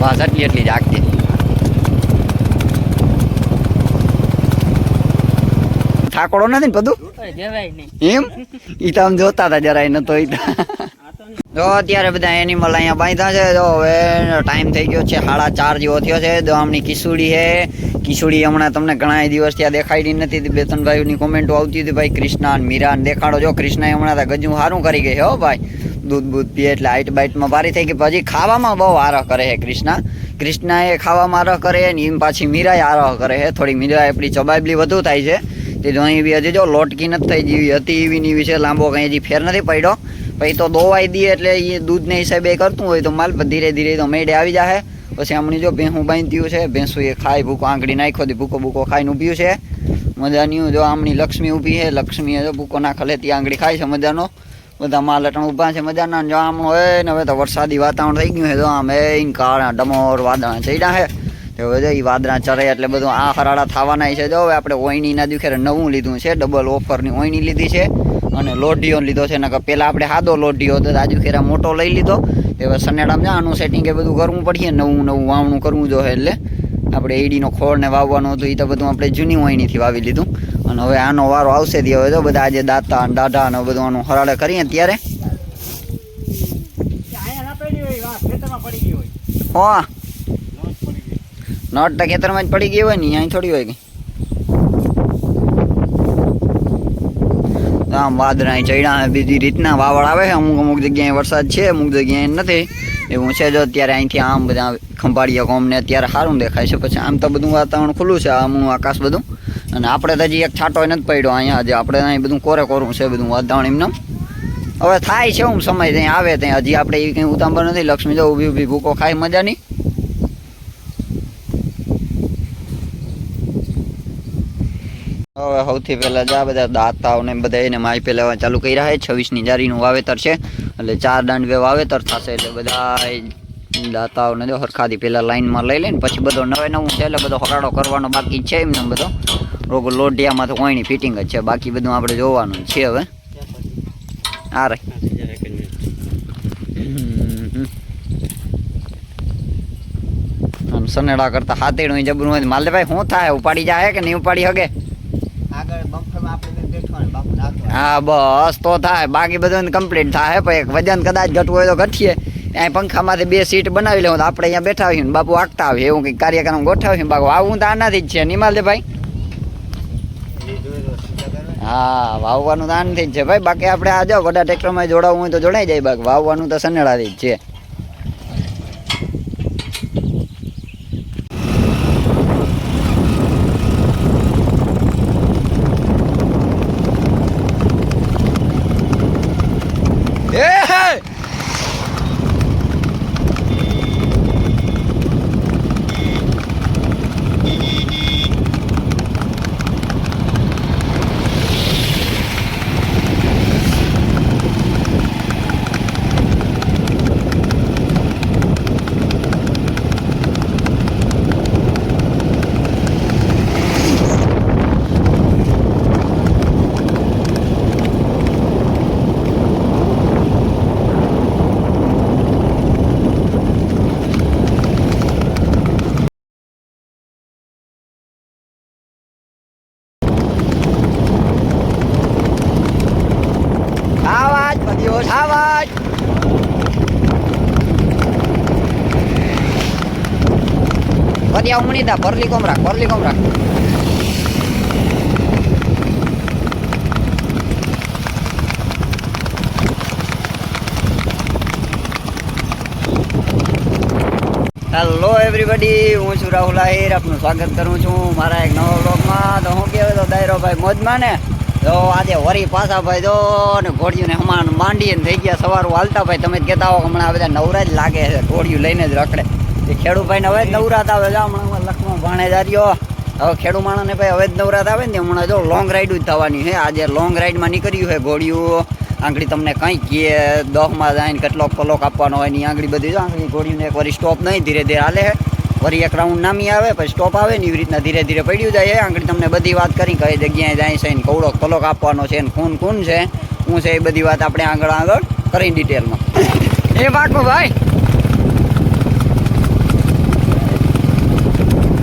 બસ હતી એટલી જ ઠાકોડો નથી ને બધું? એમ? ઈ તો આમ જોતા હતા જરાય નતો ઈ જો અત્યારે બધા એનિમલ અહીંયા બાંધ્યા છે જો હવે ટાઈમ થઈ ગયો છે સાડા ચાર જેવો થયો છે જો આમની કિસુડી છે. કિસુડી હમણાં તમને ઘણા દિવસ ત્યાં દેખાડી નથી બે ત્રણ ભાઈની કોમેન્ટો આવતી હતી ભાઈ કૃષ્ણા મીરા દેખાડો. જો કૃષ્ણાએ હમણાં તો ગજું સારું કરી ગઈ છે હો ભાઈ. દૂધ, બૂધ પીએ એટલે હાઈટ બાઈટમાં ભારી થઈ ગઈ. પછી ખાવામાં બહુ આરહ કરે છે કૃષ્ણા. કૃષ્ણા ખાવામાં આરોહ કરે ને એમ પાછી મીરાએ આરહ કરે છે. થોડી મીરા આપણી ચબાબલી વધુ થાય છે. તે જો અહીં બી હજી જો લોટકી નથી થઈ જેવી હતી એવી ની છે. લાંબો કંઈ હજી ફેર નથી પડ્યો. પછી તો દોવાઈ દઈએ એટલે એ દૂધને હિસાબે કરતું હોય તો માલ ધીરે ધીરે તો મેડે આવી જાય પછી હમણાં જો ભેંસું બાંધ્યું છે. ભેંસું એ ખાઈ ભૂકો આંગળી નાખ્યો હતી ભૂકો ભૂકો ખાઈને ઊભ્યું છે. મજાની જો આમની લક્ષ્મી ઊભી છે. લક્ષ્મીએ જો ભૂકો નાખે ત્યાં આંગળી ખાય છે મજાનો. બધા માલ અટણ ઊભા છે, મજાના જો આમ હોય ને હવે તો વરસાદી વાતાવરણ થઈ ગયું છે તો આમ એ કાળા ડમોર વાદળા ચડ્યા છે. તો હવે જો એ વાદળા ચરે એટલે બધું આ હરાડા થવાના છે, જો હવે આપણે ઓઈણીના દુખેરે નવું લીધું છે, ડબલ ઓફરની ઓઈણી લીધી છે, અને લોઢીઓ લીધો છે, નકર પહેલાં આપણે સાદો લોઢીઓ હતો આજુ ખેરા મોટો લઈ લીધો. હવે સનેડામાં જા આનું સેટિંગ એ બધું કરવું પડશે નવું નવું વાવણું કરવું જોઈએ એટલે. આપણે એડીનો ખોળ ને વાવવાનું હતું એ તો બધું આપણે જૂની ઓઈણીથી વાવી લીધું. અને હવે આનો વારો આવશે તે હવે તો બધા આજે દાતા અને દાઢા અને બધું આનું હરાડે કરીએ ત્યારે હા. નટ તો ખેતરમાં જ પડી ગઈ હોય ને અહીં થોડી હોય કે. આમ વાદળા ચડ્યા બીજી રીતના વાવડ આવે છે. અમુક અમુક જગ્યાએ વરસાદ છે, અમુક જગ્યાએ નથી. એવું છે જો અત્યારે અહીંથી આમ બધા ખંભાળિયા કોમને અત્યારે સારું દેખાય છે. પછી આમ તો બધું વાતાવરણ ખુલ્લું છે આમનું આકાશ બધું. અને આપણે તો હજી એક છાંટો નથી પડ્યો અહીંયા હજી આપણે અહીં બધું કોરે કોરું છે બધું વાતાવરણ એમને. હવે થાય છે હું સમય ત્યાં આવે ત્યાં. હજી આપણે એ કંઈ ઉતાંબર નથી. લક્ષ્મી જો ઊભી ઊભી ભૂકો ખાય મજાની. હવે સૌથી પહેલાં જા બધા દાતાઓ ને બધા એને માહિતી પહેલાં ચાલુ કરી રહ્યા છે. છવ્વીસની જારીનું વાવેતર છે. એટલે ચાર દાંડવે વાવેતર થશે એટલે બધા દાતાઓને જો હરખાથી પહેલાં લાઇનમાં લઈ લઈને પછી બધો નવે નવું છે એટલે બધો હરાડો કરવાનો બાકી છે એમને બધો. રોગ લોઢિયામાં તો કોઈની ફિટિંગ જ છે. બાકી બધું આપણે જોવાનું છે હવે. આ રે. સનેડા કરતા હાથેડું જબરું હોય માલે ભાઈ શું થાય? ઉપાડી જાય કે નહીં ઉપાડી હગે? હા બસ તો થાય. બાકી બધું કમ્પ્લીટ થાય પણ એક વજન કદાચ ઘટવું હોય તો ઘટીએ. ત્યાં પંખામાંથી બે સીટ બનાવી લેવું તો આપણે અહીંયા બેઠા હોઈએ ને બાપુ આગતા આવીએ એવું કંઈક કાર્યક્રમ ગોઠવીએ બાપુ. આવું તો આનાથી જ છે. નિમાલદે ભાઈ એ જોઈ લો સીધા કરવા હા, વાવવાનું તો આનાથી જ છે. ભાઈ, બાકી આપણે આ બધા ટ્રેક્ટરમાં જોડાવવું હોય તો જોડાઈ જાય. બાકી વાવવાનું તો સનેડાથી જ છે. પતિયા ઉમણી દા પરલી કોમ રાખ, પરલી કોમ રાખ. હેલો એવરીબડી હું છું રાહુલ આહિર. આપનું સ્વાગત કરું છું મારા એક નવા બ્લોગમાં તો હું કહેવાય તો દાયરો ભાઈ મોજમાં ને? તો આજે વરી પાછા ભાઈ જો ને ઘોડિયું ને હમણાં માંડીને થઈ ગયા સવારું. હાલતા ભાઈ, તમે કહેતા હો હમણાં બધા નવરા જ લાગે છે. ઘોડિયું લઈને જ રખડે. એ ખેડૂત ભાઈને હવે જ નવરાત આવે છે. હમણાં લખમાં ભાણે જાર્યો હવે ખેડૂ માણસને ભાઈ હવે જ નવરાત આવે ને, હમણાં જો લોંગ રાઈડ જ થવાની છે. આજે લોંગ રાઈડમાં નીકળ્યું છે ઘોડિયું. આંગળી તમને કંઈ કહે દહમાં જાય ને કેટલો કલોક આપવાનો હોયની આંગળી બધી જો આંગળી ઘોડીને એક વરી સ્ટોપ નહીં, ધીરે ધીરે હાલે વરી એક રાઉન્ડ નામી આવે, પછી સ્ટોપ આવે ને એવી રીતના ધીરે ધીરે પડ્યું જાય આંગળી તમને બધી વાત કરી, કઈ જગ્યાએ જાય છે ને કવડો કલોક આપવાનો છે ને ખૂન ખૂન છે. શું છે એ બધી વાત આપણે આગળ આગળ કરી ડિટેલમાં એ પાકું ભાઈ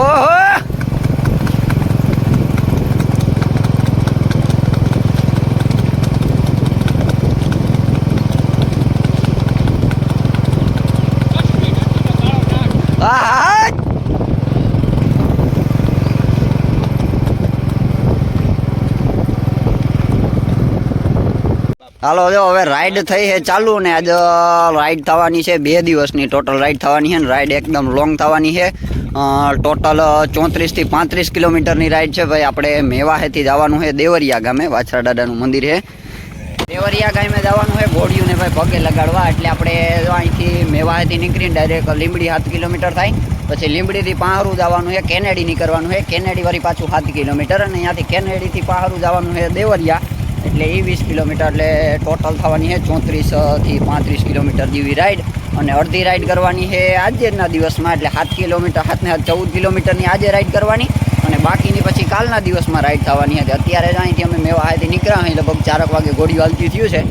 ઓહો આહા! હાલો, જો હવે રાઈડ થઈ છે ચાલુ ને આજે રાઈડ થવાની છે બે દિવસની. ટોટલ રાઈડ થવાની છે ને રાઈડ એકદમ લોંગ થવાની છે. ટોટલ ચોત્રીસથી પાંત્રીસ કિલોમીટરની રાઈડ છે ભાઈ. આપણે મેવાહેથી જવાનું છે દેવરિયા ગામે, વાછરા દાદાનું મંદિર છે. દેવરિયા ગામે જવાનું છે. ઘોડિયુંને ભાઈ પગે લગાડવા. એટલે આપણે અહીંથી મેવાહેથી નીકળીને ડાયરેક્ટ લીંબડી સાત કિલોમીટર થાય. પછી લીંબડીથી પાહરું જવાનું છે કેનેડી નીકળવાનું છે. કેનેડી વળી પાછું સાત કિલોમીટર. અને અહીંયાથી કેનેડીથી પાહરું જવાનું છે દેવરિયા. એટલે એ વીસ કિલોમીટર, એટલે ટોટલ થવાની છે ચોત્રીસથી પાંત્રીસ કિલોમીટર જેવી રાઈડ અને અડધી રાઈડ કરવાની છે આજના દિવસમાં, એટલે સાત કિલોમીટર સાતને હાથ ચૌદ કિલોમીટરની આજે રાઈડ કરવાની. અને બાકીની પછી કાલના દિવસમાં રાઈડ થવાની હતી અત્યારે જ અહીંથી અમે મેવા અહીંથી નીકળ્યા અહીં લગભગ ચારક વાગે ઘોડી હાલતી થયું છે.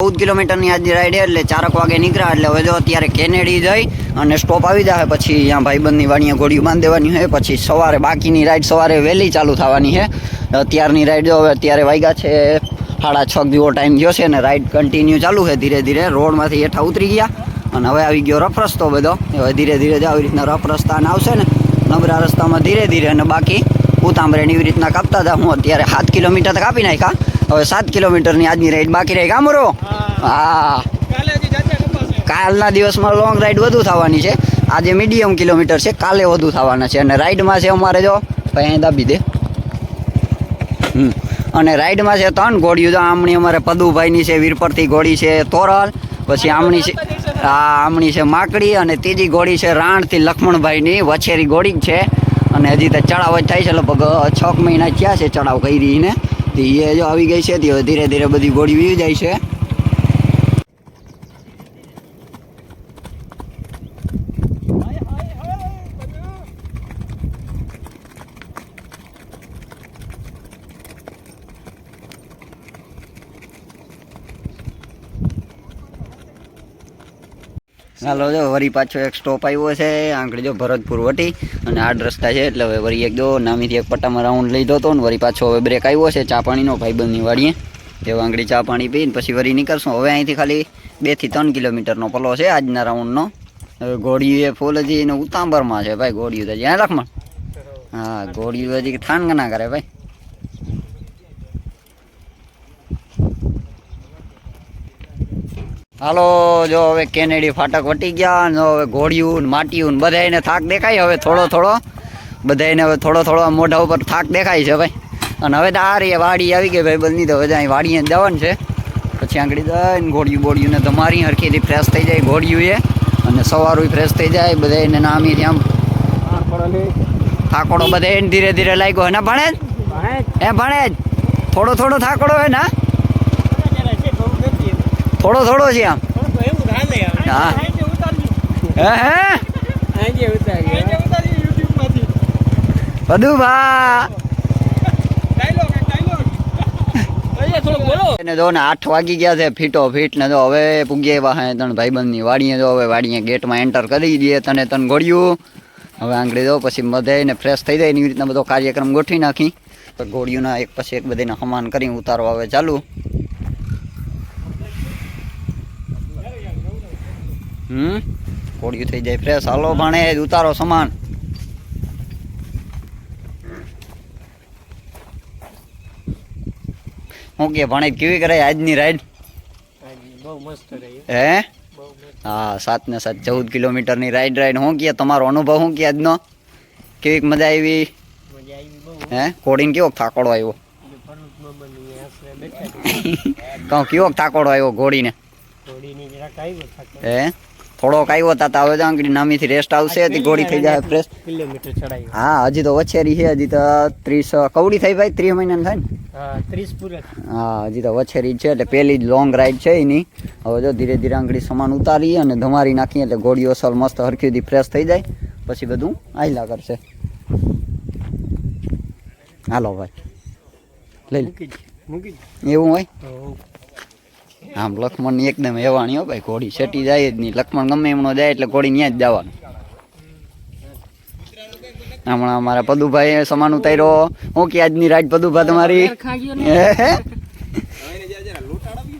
ચૌદ કિલોમીટરની આજની રાઈડ એટલે ચારક વાગે નીકળ્યા, એટલે હવે જો અત્યારે કેનેડી જઈ અને સ્ટોપ આવી જાય, પછી અહીંયા ભાઈબંધની વાણીએ ઘોડીઓ બાંધી દેવાની હોય પછી સવારે બાકીની રાઈડ સવારે વહેલી ચાલુ થવાની છે. અત્યારની રાઈડ જો હવે અત્યારે વાગ્યા છે સાડા છ જેવો ટાઈમ ગયો છે ને રાઈડ કન્ટિન્યુ ચાલુ છે ધીરે ધીરે. રોડમાંથી હેઠા ઉતરી ગયા અને હવે આવી ગયો રફ રસ્તો બધો. હવે ધીરે ધીરે આવી રીતના રફ રસ્તાને આવશે ને નબળા રસ્તામાં ધીરે ધીરે અને બાકી ઉતાંબરેને એવી રીતના કાપતા હતા. હું અત્યારે સાત કિલોમીટર તો કાપી નાખ્યા. હવે સાત કિલોમીટરની આજની રાઈડ બાકી રહી. કામરો હા. કાલના દિવસમાં લોંગ રાઈડ વધુ થવાની છે. આજે મીડિયમ કિલોમીટર છે. કાલે વધુ થવાના છે. અને રાઈડમાં છે અમારે જો ભાઈ અહીં દાબી દે. હમ. અને રાઈડમાં છે ત્રણ ઘોડીઓ તો આમણી અમારે પદુભાઈની છે વીરપરથી ઘોડી છે તોરલ પછી આમણી છે આ આમણી છે માકડી અને ત્રીજી ઘોડી છે રાણથી લક્ષ્મણભાઈની વછેરી ઘોડી જ છે. અને હજી તો ચડાવ જ થાય છે લગભગ છ મહિના થયા છે ચડાવ કરી રહીને એ જો આવી ગઈ છે તે ધીરે ધીરે બધી ઘોડી વી જાય છે. હાલો, જો વરી પાછો એક સ્ટોપ આવ્યો છે આંકડી જો ભરતપુર વટી, અને આડ રસ્તા છે, એટલે હવે વરી એક દો, નામીથી એક પટ્ટામાં રાઉન્ડ લીધો હતો ને વરી પાછો હવે બ્રેક આવ્યો છે, ચા પાણીનો ભાઈબંધની વાડીએ તેઓ આંગળી, ચા પાણી પીને પછી વરી નીકળશું. હવે અહીંથી ખાલી બેથી ત્રણ કિલોમીટરનો પલો છે આજના રાઉન્ડનો હવે ઘોડિયું એ ફૂલ હજી એને ઉતાંબરમાં છે, ભાઈ, ઘોડિયું તો જ્યાં લખમણ હા, ઘોડિયું હજી થાન ના કરે, ભાઈ. હાલો જો હવે કેનેડી ફાટક વટી ગયા ને હવે ઘોડિયું ને માટીયું ને બધાયને થાક દેખાય. હવે થોડો થોડો બધાને હવે થોડો થોડો મોઢા ઉપર થાક દેખાય છે ભાઈ. અને હવે તો આ રહી વાડી આવી ગઈ ભાઈ બધી તો હવે અહીં વાડીએ જવાનું છે. પછી આંગળી દઈને ઘોડિયું બોડિયું ને તમારી હરખીથી ફ્રેશ થઈ જાય ઘોડિયું એ. અને સવારું ફ્રેશ થઈ જાય બધાને એને નામીથી આમ થાકોડો બધા એને ધીરે ધીરે લાગ્યો. હે ને ભણે જ? એ ભણે જ? થોડો થોડો થાકોડો હે ને થોડો થોડો છે આમ. હા. હે ને આઠ વાગી ગયા છે ફીટો ફીટ ને જો હવે પૂગ્યા એવા હે તણ ભાઈબંધની વાડીએ જો હવે વાડીએ ગેટમાં એન્ટર કરી દઈએ તને તન ગોળ્યું. હવે આંગળી દો પછી બધાને ફ્રેશ થઈ જાય એવી રીતના બધો કાર્યક્રમ ગોઠવી નાખી. તો ગોળીઓના એક પછી એક બધાને હમાન કરી ઉતારવા હવે ચાલુ. હમ? કોળિયું થઈ જાય. ફ્રેશ. હાલો ભાણે ઉતારો સમાન. હું કે ભણે કેવી કરાય આજની રાઈડ બહુ મસ્ત રહી હે. હા? સાત ને સાત ચૌદ કિલોમીટરની રાઈડ રાઈડ હું કે તમારો અનુભવ હું કે આજનો? કેવી મજા આવી? મજા આવી બહુ. હે? કોડીને કેવો થાકોડો આવ્યો? કહું કેવો થાકોડો આવ્યો ઘોડીને? ઘોડીની જરાક આવ્યો થાકે હે? થોડોક આવ્યો તા તો હવે આંગળી નામીથી રેસ્ટ આવશે તે ઘોડી થઈ જાય ફ્રેશ કિલોમીટર ચડાવ્યો હા હજી તો વછેરી છે હજી તો ત્રીસ કવડી થઈ ભાઈ? ત્રીસ મહિના થાય ને? હા ત્રીસ પૂરા. હા હજી તો વછેરી છે એટલે પહેલી જ લોંગ રાઈડ છે એની. હવે જો ધીરે ધીરે આંગળી સમાન ઉતારી અને ધમારી નાખીએ એટલે ઘોડીઓ અસલ મસ્ત હરખીથી ફ્રેશ થઈ જાય. પછી બધું આયલા કરશે. હાલો ભાઈ. લઈ લે. એવું હોય? આમ લક્ષ્મણ એકદમ હેવાણી હો ભાઈ ઘોડી સેટી જાય જ નહીં. લક્ષ્મણ ગમે એમનો જાય એટલે ઘોડી ત્યાં જ જવાનું. હમણાં અમારા પદુભાઈ સમાન ઉતાર્યો હું કે આજની રાત પદુભા તમારી?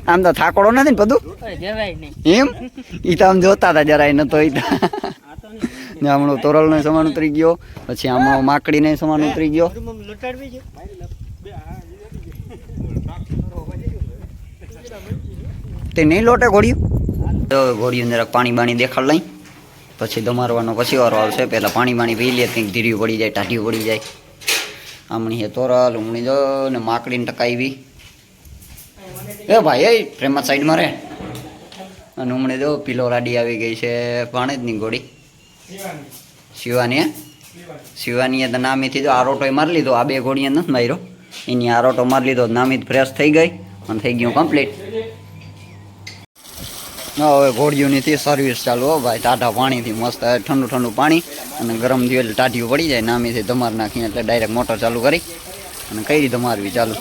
આમ તો થાકોડો નથી ને પદુ? એમ? ઈ તો આમ જોતા હતા જરાય નતો ઈ હમણાં તોરલ નો સમાન ઉતરી ગયો પછી આમાં માકડી ને સમાન ઉતરી ગયો લટાડવી છે તે નહીં લોટે ઘોડિયું તો ઘોડિયું જરાક પાણી બાણી દેખાડ લઈ. પછી દમારવાનો પછી વારો આવશે. પહેલાં પાણી બાણી પી લે, કંઈક ધીર્યું પડી જાય, ટાઢિયું પડી જાય. આમણી હે તોરલ ઉમણી જો ને માકડીને ટકાવી. એ ભાઈ, એ પ્રેમા સાઈડમાં રહે. અને હમણે જો પીલો રાડી આવી ગઈ છે. પાણેજની ઘોડી શિવાની શિવાનીએ તો નામીથી જો આરોટો મારી લીધો. આ બે ઘોડીએ નથી માર્યો. એની આરોટો મારી લીધો. નામી ફ્રેશ થઈ ગઈ અને થઈ ગયું કમ્પ્લીટ હવે ઘોડીઓની તે સર્વિસ ચાલુ હો ભાઈ. ટાઢા પાણીથી મસ્ત ઠંડુ ઠંડુ પાણી. અને ગરમ થયું ટાઢિયું પડી જાય. નામીથી ધમાર નાખી એટલે ડાયરેક્ટ મોટર ચાલુ કરી. અને કઈ રીતે મારવી ચાલુ?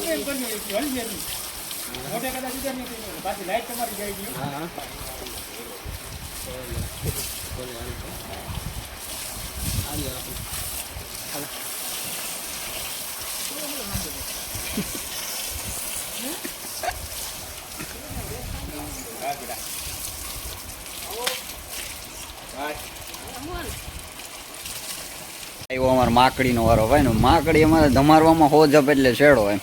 આવ્યો અમારે માકડીનો વારો ભાઈ ને, માકડી અમારે ધમારવામાં હો જપ એટલે છેડો એમ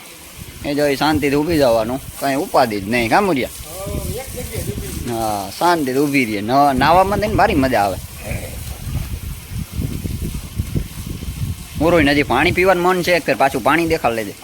એ જો શાંતિથી ઊભી જવાનું, કાંઈ ઉપાધિ જ નહીં કામુરિયા હા, શાંતિથી ઊભી રહીએ. નાવામાં થઈને ભારી મજા આવે. મોરોય નજી પાણી પીવાનું મન છે, એક પાછું પાણી દેખાડ લેજે.